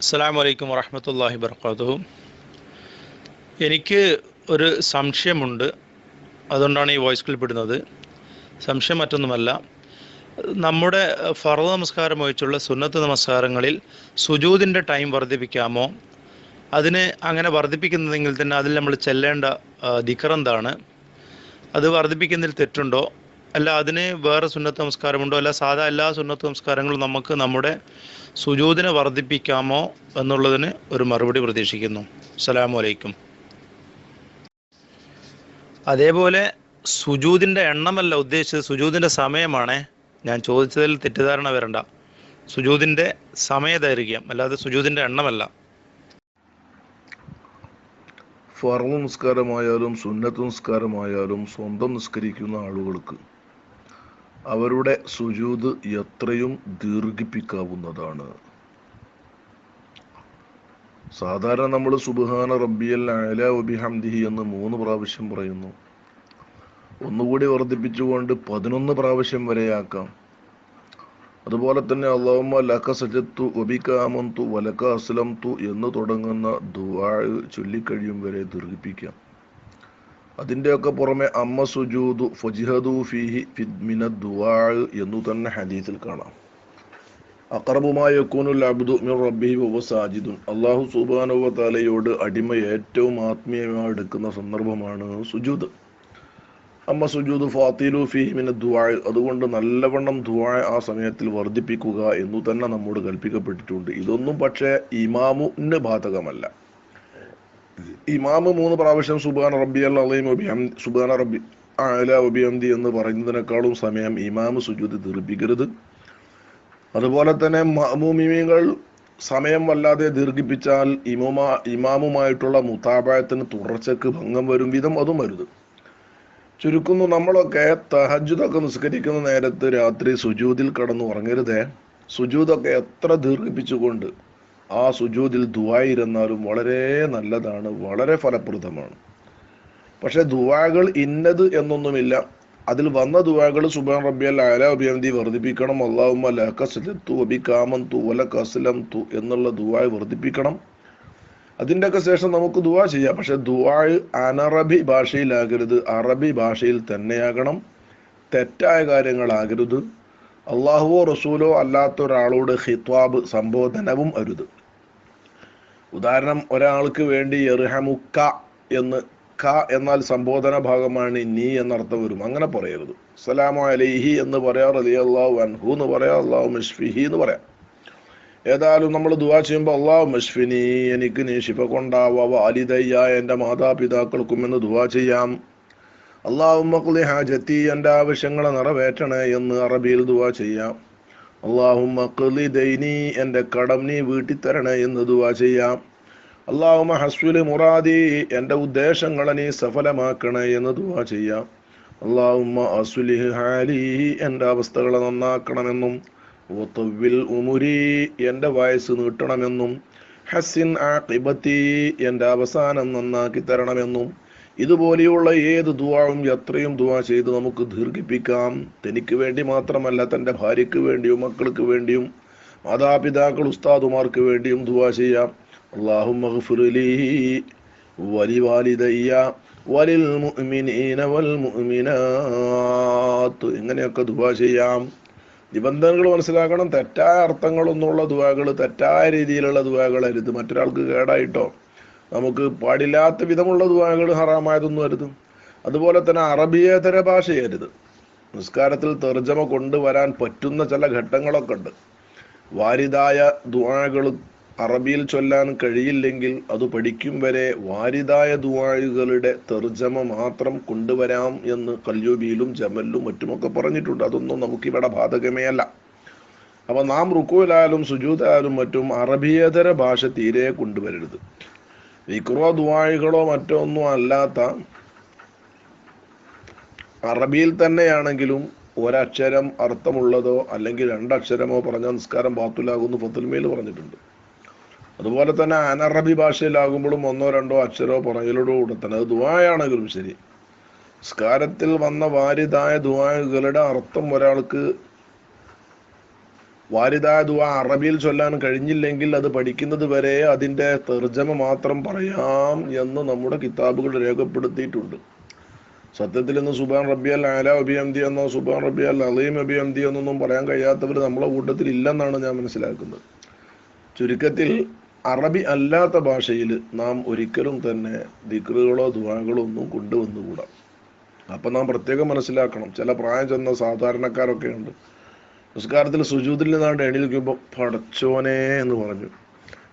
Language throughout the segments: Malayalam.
അസ്സാം അലൈക്കും വറഹമത്തല്ലാഹി വർക്കാത്തു എനിക്ക് ഒരു സംശയമുണ്ട്. അതുകൊണ്ടാണ് ഈ വോയിസ് ക്ലിപ്പ് ഇടുന്നത്. സംശയം മറ്റൊന്നുമല്ല. നമ്മുടെ ഫറദ് നമസ്കാരം ഒഴിച്ചുള്ള സുന്നത്ത് നമസ്കാരങ്ങളിൽ സുജൂതിന്റെ ടൈം വർദ്ധിപ്പിക്കാമോ? അതിന് അങ്ങനെ വർദ്ധിപ്പിക്കുന്നതെങ്കിൽ തന്നെ അതിൽ നമ്മൾ ചെല്ലേണ്ട ദിക്കർ എന്താണ് അത് വർദ്ധിപ്പിക്കുന്നതിൽ തെറ്റുണ്ടോ? അല്ല അതിന് വേറെ സുന്നത്ത് നമസ്കാരമുണ്ടോ? അല്ല സാധാ എല്ലാ സുന്നത്ത് നമസ്കാരങ്ങളും നമുക്ക് നമ്മുടെ സുജൂതിനെ വർദ്ധിപ്പിക്കാമോ എന്നുള്ളതിന് ഒരു മറുപടി പ്രതീക്ഷിക്കുന്നു. അസ്സലാമു അലൈക്കും. അതേപോലെ സുജൂതിന്റെ എണ്ണമല്ല ഉദ്ദേശിച്ചത് സുജൂതിന്റെ സമയമാണേ. ഞാൻ ചോദിച്ചതിൽ തെറ്റിദ്ധാരണ വരണ്ട. സുജൂതിന്റെ സമയദൈർഘ്യം അല്ലാതെ സുജൂതിന്റെ എണ്ണമല്ല. ഫർമ നിസ്കാരമായാലും സുന്നത്ത് നിസ്കാരമായാലും സ്വന്തം നിസ്കരിക്കുന്ന ആളുകൾക്ക് അവരുടെ സുജൂത് എത്രയും ദീർഘിപ്പിക്കാവുന്നതാണ്. സാധാരണ നമ്മൾ സുബാന റബ്ബിയൽ അല എന്ന് മൂന്ന് പ്രാവശ്യം പറയുന്നു. ഒന്നുകൂടി വർദ്ധിപ്പിച്ചുകൊണ്ട് പതിനൊന്ന് പ്രാവശ്യം വരെയാക്കാം അതുപോലെ തന്നെ അള്ളാഹുമ്മ ലക്ക സജത്തു ഒബിക്കാമന്തു വലക്ക അസ്ലംതു എന്ന് തുടങ്ങുന്ന ദുവാ ചൊല്ലിക്കഴിയും വരെ ദീർഘിപ്പിക്കാം. അതിന്റെയൊക്കെ പുറമെ അമ്മ സുജൂദു ഫജിഹദു ഫിഹി ഫിദ്മിന ദുവാ എന്നു തന്നെ ഹദീസിൽ കാണാം. അക്രബുമായ യക്കൂനുൽ അബ്ദു മിർ വ സാജിദുൻ. അള്ളാഹു സുബാനുവ തലയോട് അടിമ ഏറ്റവും ആത്മീയമായി എടുക്കുന്ന സന്ദർഭമാണ് സുജൂദ്. അമ്മ സുജൂദ് ഫാത്തിലു ഫിഹി മിന ദുആ അതുകൊണ്ട് നല്ലവണ്ണം ദുആ ആ സമയത്തിൽ വർദ്ധിപ്പിക്കുക എന്നു തന്നെ നമ്മോട് കൽപ്പിക്കപ്പെട്ടിട്ടുണ്ട്. ഇതൊന്നും പക്ഷേ ഇമാമുന് ബാധകമല്ല. ഇമാമ് മൂന്ന് പ്രാവശ്യം സുബാന റബ്ബി അള്ളീം ഒബിഹം സുബാന റബ്ബി അല ഒബിഹംദി എന്ന് പറയുന്നതിനേക്കാളും സമയം ഇമാമ് സുജൂത് ദീർഘിപ്പിക്കരുത്. അതുപോലെ തന്നെ മഅമൂമിമികൾ സമയം വല്ലാതെ ദീർഘിപ്പിച്ചാൽ ഇമോമാ ഇമാമുമായിട്ടുള്ള മുത്താപായത്തിന് തുടർച്ചക്ക് ഭംഗം വരും വിധം അതും വരുത് ചുരുക്കുന്നു നമ്മളൊക്കെ തഹജുദൊക്കെ നിസ്കരിക്കുന്ന നേരത്ത് രാത്രി സുജൂതിൽ കടന്നു ഉറങ്ങരുതേ സുജൂതൊക്കെ എത്ര ദീർഘിപ്പിച്ചുകൊണ്ട് ആ സുജൂതിൽ ദുവായിരുന്നാലും വളരെ നല്ലതാണ് വളരെ ഫലപ്രദമാണ്. പക്ഷെ ദുവാകൾ ഇന്നത് എന്നൊന്നുമില്ല. അതിൽ വന്ന ദുവാകൾ സുബാൻ റബ്ബിയൽ ആല അഭിയന്തി വർദ്ധിപ്പിക്കണം. അള്ളാഹുമ്മ ലഹക്കസ്ലത്തു വല തു വലക്കസ്ലം തു എന്നുള്ള ദുവായ് വർദ്ധിപ്പിക്കണം. അതിന്റെയൊക്കെ ശേഷം നമുക്ക് ദുവാ ചെയ്യാം. പക്ഷെ ദുവാ അനറബി ഭാഷയിലാകരുത്. അറബി ഭാഷയിൽ തന്നെയാകണം. തെറ്റായ കാര്യങ്ങളാകരുത്. അള്ളാഹുവോ റസൂലോ അല്ലാത്ത ഒരാളോട് ഹിത്വാബ് സംബോധനവും അരുത്. ഉദാഹരണം ഒരാൾക്ക് വേണ്ടി എർഹമുക്ക എന്ന് ക എന്നാൽ സംബോധന ഭാഗമാണ് നീ എന്നർത്ഥം വരും. അങ്ങനെ പറയരുത്. സലാമു അലൈഹി എന്ന് പറയാം അലി അള്ളാഹു അൻഹു എന്ന് പറയാം അള്ളാഹു മഷ്ഫിഹി എന്ന് പറയാം. ഏതായാലും നമ്മൾ ദുവാ ചെയ്യുമ്പോൾ അള്ളാഹു മഷ്ഫിനി എനിക്ക് നീ ശിഫ കൊണ്ടാവാ വാലിദയ്യ എന്റെ മാതാപിതാക്കൾക്കും എന്ന് ദുവാ ചെയ്യാം. അള്ളാഹു മക്ലി ഹാജത്തി എന്റെ ആവശ്യങ്ങളെ നിറവേറ്റണേ എന്ന് അറബിയിൽ ദുവാ ചെയ്യാം. അള്ളാഹു മക്ലി ദൈനി എന്റെ കടം നീ വീട്ടിത്തരണേ എന്ന് ദുവാ ചെയ്യാം. അള്ളാഹുമ ഹസ്വിൽ മുറാദി എന്റെ ഉദ്ദേശങ്ങളെ നീ സഫലമാക്കണേ എന്ന് ദുവാ ചെയ്യാം. അള്ളാഹുമ്മ അസുലിഹ് ഹാലി എന്റെ അവസ്ഥകളെ നന്നാക്കണമെന്നും ഒത്തുവിൽ ഉമുരി എന്റെ വയസ്സ് നീട്ടണമെന്നും ഹസിൻ കിബത്തി എന്റെ അവസാനം നന്നാക്കി തരണമെന്നും ഇതുപോലെയുള്ള ഏത് ദുവാവും എത്രയും ദുവാ ചെയ്ത് നമുക്ക് ദീർഘിപ്പിക്കാം. തനിക്ക് വേണ്ടി മാത്രമല്ല തന്റെ ഭാര്യയ്ക്ക് വേണ്ടിയും മക്കൾക്ക് വേണ്ടിയും മാതാപിതാക്കൾ ഉസ്താദുമാർക്ക് വേണ്ടിയും ദുവാ ചെയ്യാം. അള്ളാഹു മഹ്ഫുലി വലി വാലിദയ്യ വലിൽ മുഅ്മിനീന വൽ ഇങ്ങനെയൊക്കെ ദുവാ ചെയ്യാം. നിബന്ധനകൾ മനസ്സിലാക്കണം. തെറ്റായ അർത്ഥങ്ങളൊന്നുള്ള ദുവാകൾ തെറ്റായ രീതിയിലുള്ള ദുവാകളരുത് മറ്റൊരാൾക്ക് കേടായിട്ടോ? നമുക്ക് പാടില്ലാത്ത വിധമുള്ള ദുവാകൾ ഹറാമായതൊന്നും അരുത്. അതുപോലെ തന്നെ അറബിയേതര ഭാഷയരുത് നിസ്കാരത്തിൽ തെർജമ കൊണ്ടുവരാൻ പറ്റുന്ന ചില ഘട്ടങ്ങളൊക്കെ ഉണ്ട്. വാരിതായ ദുവാകൾ അറബിയിൽ ചൊല്ലാൻ കഴിയില്ലെങ്കിൽ അത് പഠിക്കും വരെ വാരിതായ ദുവാഴുകളുടെ തെർജമ മാത്രം കൊണ്ടുവരാം എന്ന് കല്യൂബിയിലും ജമലിലും മറ്റുമൊക്കെ പറഞ്ഞിട്ടുണ്ട്. അതൊന്നും നമുക്കിവിടെ ബാധകമേ അല്ല. അപ്പൊ നാം റുക്കുവിലായാലും സുജൂതായാലും മറ്റും അറബിയേതര ഭാഷ തീരെ കൊണ്ടുവരരുത്. വിക്രോ ദുവാഴുകളോ മറ്റോ ഒന്നും അല്ലാത്ത അറബിയിൽ തന്നെയാണെങ്കിലും ഒരക്ഷരം അർത്ഥമുള്ളതോ അല്ലെങ്കിൽ രണ്ടക്ഷരമോ പറഞ്ഞ നിസ്കാരം ബാത്തുലാകുന്നു ഫത്തുൽമയിൽ പറഞ്ഞിട്ടുണ്ട്. അതുപോലെ തന്നെ അനറബി ഭാഷയിലാകുമ്പോഴും ഒന്നോ രണ്ടോ അക്ഷരോ പറയലോടുകൂടെ തന്നെ. അത് ദുവായാണെങ്കിലും ശരി. സ്കാരത്തിൽ വന്ന വാരിതായ ദുവായകളുടെ അർത്ഥം ഒരാൾക്ക് വാരിദായ ദുവ അറബിയിൽ ചൊല്ലാൻ കഴിഞ്ഞില്ലെങ്കിൽ അത് പഠിക്കുന്നത് വരെ അതിന്റെ തെർജമ മാത്രം പറയാം എന്ന് നമ്മുടെ കിതാബുകൾ രേഖപ്പെടുത്തിയിട്ടുണ്ട്. സത്യത്തിൽ ഇന്ന് സുബാൻ റബിയൽ ആല അഭിയന്തി എന്നോ സുബാൻ റബിയൽ അലീം അഭിയന്തി എന്നൊന്നും പറയാൻ കഴിയാത്തവർ നമ്മളെ കൂട്ടത്തിൽ ഇല്ലെന്നാണ് ഞാൻ മനസ്സിലാക്കുന്നത്. ചുരുക്കത്തിൽ അറബി അല്ലാത്ത ഭാഷയിൽ നാം ഒരിക്കലും തന്നെ ദിക്റുകളോ ദുവാകളോ ഒന്നും കൊണ്ടുവന്നുകൂടാ. അപ്പം നാം പ്രത്യേകം മനസ്സിലാക്കണം. ചില പ്രായം ചെന്ന സാധാരണക്കാരൊക്കെ ഉണ്ട്. നിസ്കാരത്തിൽ സുജൂതിൽ നിന്നാണ് എണീൽക്കുമ്പോൾ പടച്ചോനെ എന്ന് പറഞ്ഞു.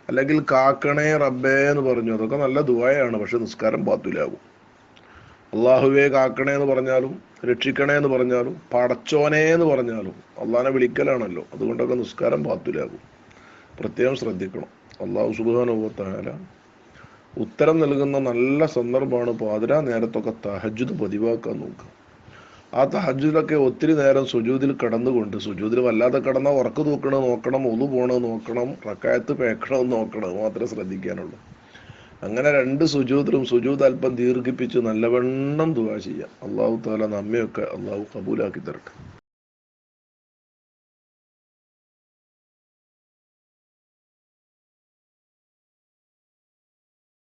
അല്ലെങ്കിൽ കാക്കണേ റബ്ബേ എന്ന് പറഞ്ഞു. അതൊക്കെ നല്ല ദുവായാണ് പക്ഷെ നിസ്കാരം പാത്തുലാവും അള്ളാഹുവേ കാക്കണേ എന്ന് പറഞ്ഞാലും രക്ഷിക്കണേ എന്ന് പറഞ്ഞാലും പടച്ചോനെ എന്ന് പറഞ്ഞാലും അള്ളാഹിനെ വിളിക്കലാണല്ലോ. അതുകൊണ്ടൊക്കെ നിസ്കാരം പാത്തുലാവും പ്രത്യേകം ശ്രദ്ധിക്കണം. അള്ളാഹു സുബാനുഭവത്തായാല ഉത്തരം നൽകുന്ന നല്ല സന്ദർഭമാണ് പാതിരാ നേരത്തൊക്കെ തഹജുദ് പതിവാക്കാൻ നോക്കുക. ആ തഹജുദിലൊക്കെ ഒത്തിരി നേരം സുജൂതിൽ കിടന്നുകൊണ്ട് സുജൂതിൽ വല്ലാതെ കിടന്ന ഉറക്ക് തൂക്കണത് നോക്കണം ഒതു പോണത് നോക്കണം റക്കായത്ത് പേക്കണമെന്ന് നോക്കണം മാത്രമേ ശ്രദ്ധിക്കാനുള്ളൂ. അങ്ങനെ രണ്ട് സുജൂതിലും സുജൂത് അല്പം ദീർഘിപ്പിച്ച് നല്ലവണ്ണം ദുവാ ചെയ്യാം. അള്ളാഹു താല നമ്മയൊക്കെ അള്ളാഹു കബൂലാക്കി തരട്ടെ.